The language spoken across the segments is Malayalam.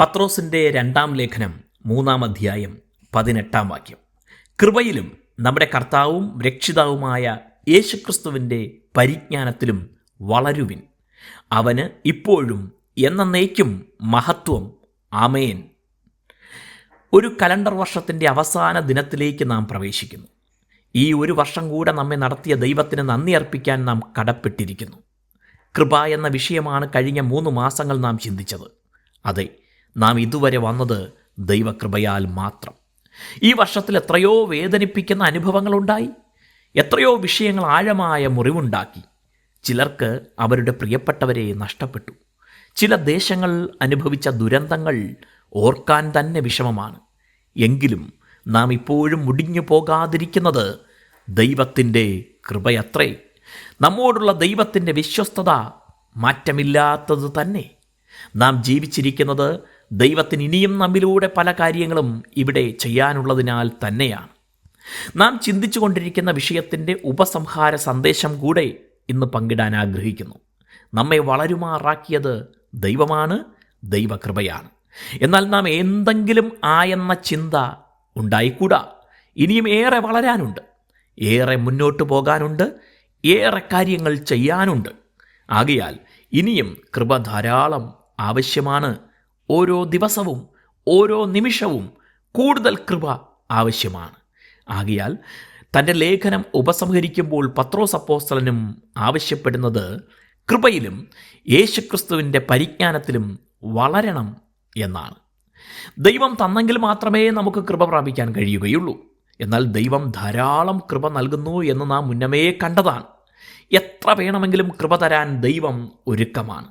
പത്രോസിന്റെ രണ്ടാം ലേഖനം മൂന്നാം അധ്യായം പതിനെട്ടാം വാക്യം. കൃപയിലും നമ്മുടെ കർത്താവും രക്ഷിതാവുമായ യേശുക്രിസ്തുവിന്റെ പരിജ്ഞാനത്തിലും വളരുവിൻ. അവന് ഇപ്പോഴും എന്നേക്കും മഹത്വം. ആമേൻ. ഒരു കലണ്ടർ വർഷത്തിന്റെ അവസാന ദിനത്തിലേക്ക് നാം പ്രവേശിക്കുന്നു. ഈ ഒരു വർഷം കൂടെ നമ്മെ നടത്തിയ ദൈവത്തിന് നന്ദി അർപ്പിക്കാൻ നാം കടപ്പെട്ടിരിക്കുന്നു. കൃപ എന്ന വിഷയമാണ് കഴിഞ്ഞ മൂന്ന് മാസങ്ങൾ നാം ചിന്തിച്ചത്. അതെ നാം ഇതുവരെ വന്നത് ദൈവകൃപയാൽ മാത്രം. ഈ വർഷത്തിൽ എത്രയോ വേദനിപ്പിക്കുന്ന അനുഭവങ്ങളുണ്ടായി. എത്രയോ വിഷയങ്ങൾ ആഴമായ മുറിവുണ്ടാക്കി. ചിലർക്ക് അവരുടെ പ്രിയപ്പെട്ടവരെ നഷ്ടപ്പെട്ടു. ചില ദേശങ്ങൾ അനുഭവിച്ച ദുരന്തങ്ങൾ ഓർക്കാൻ തന്നെ വിഷമമാണ്. എങ്കിലും നാം ഇപ്പോഴും മുടിഞ്ഞു പോകാതിരിക്കുന്നത് ദൈവത്തിന്റെ കൃപയത്രേ. നമ്മോടുള്ള ദൈവത്തിന്റെ വിശ്വസ്തത മാറ്റമില്ലാത്തത് തന്നെ. നാം ജീവിച്ചിരിക്കുന്നത് ദൈവത്തിന് ഇനിയും നമ്മിലൂടെ പല കാര്യങ്ങളും ഇവിടെ ചെയ്യാനുള്ളതിനാൽ തന്നെയാണ്. നാം ചിന്തിച്ചു കൊണ്ടിരിക്കുന്ന വിഷയത്തിന്റെ ഉപസംഹാര സന്ദേശം കൂടെ ഇന്ന് പങ്കിടാൻ ആഗ്രഹിക്കുന്നു. നമ്മെ വളരുമാറാക്കിയത് ദൈവമാണ് ദൈവകൃപയാണ്. എന്നാൽ നാം എന്തെങ്കിലും ആയെന്ന ചിന്ത ഉണ്ടായിക്കൂടാ. ഇനിയും ഏറെ വളരാനുണ്ട്. ഏറെ മുന്നോട്ട് പോകാനുണ്ട്. ഏറെ കാര്യങ്ങൾ ചെയ്യാനുണ്ട്. ആകയാൽ ഇനിയും കൃപ ധാരാളം ആവശ്യമാണ് ഓരോ ദിവസവും ഓരോ നിമിഷവും കൂടുതൽ കൃപ ആവശ്യമാണ്. ആകയാൽ തന്റെ ലേഖനം ഉപസംഹരിക്കുമ്പോൾ പത്രോസ് അപ്പോസ്തലനും ആവശ്യപ്പെടുന്നത് കൃപയിലും യേശുക്രിസ്തുവിന്റെ പരിജ്ഞാനത്തിലും വളരണം എന്നാണ്. ദൈവം തന്നെങ്കിൽ മാത്രമേ നമുക്ക് കൃപ പ്രാപിക്കാൻ കഴിയുകയുള്ളൂ. എന്നാൽ ദൈവം ധാരാളം കൃപ നൽകുന്നു എന്ന് നാം മുന്നമേ കണ്ടതാണ്. എത്ര വേണമെങ്കിലും കൃപ തരാൻ ദൈവം ഒരുക്കമാണ്.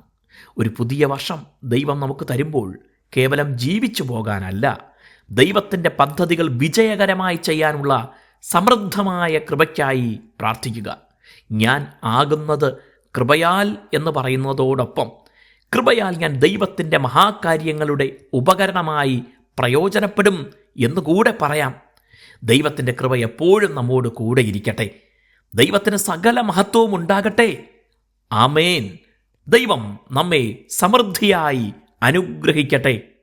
ഒരു പുതിയ വർഷം ദൈവം നമുക്ക് തരുമ്പോൾ കേവലം ജീവിച്ചു പോകാനല്ല ദൈവത്തിന്റെ പദ്ധതികൾ വിജയകരമായി ചെയ്യാനുള്ള സമൃദ്ധമായ കൃപയ്ക്കായി പ്രാർത്ഥിക്കുക. ഞാൻ ആകുന്നത് കൃപയാൽ എന്ന് പറയുന്നതോടൊപ്പം കൃപയാൽ ഞാൻ ദൈവത്തിന്റെ മഹാകാര്യങ്ങളുടെ ഉപകരണമായി പ്രയോജനപ്പെടും എന്നുകൂടെ പറയാം. ദൈവത്തിന്റെ കൃപ എപ്പോഴും നമ്മോട് കൂടെ ഇരിക്കട്ടെ. ദൈവത്തിന് സകല മഹത്വവും ഉണ്ടാകട്ടെ. ആമേൻ. ദൈവം നമ്മെ സമൃദ്ധിയായി അനുഗ്രഹിക്കട്ടെ.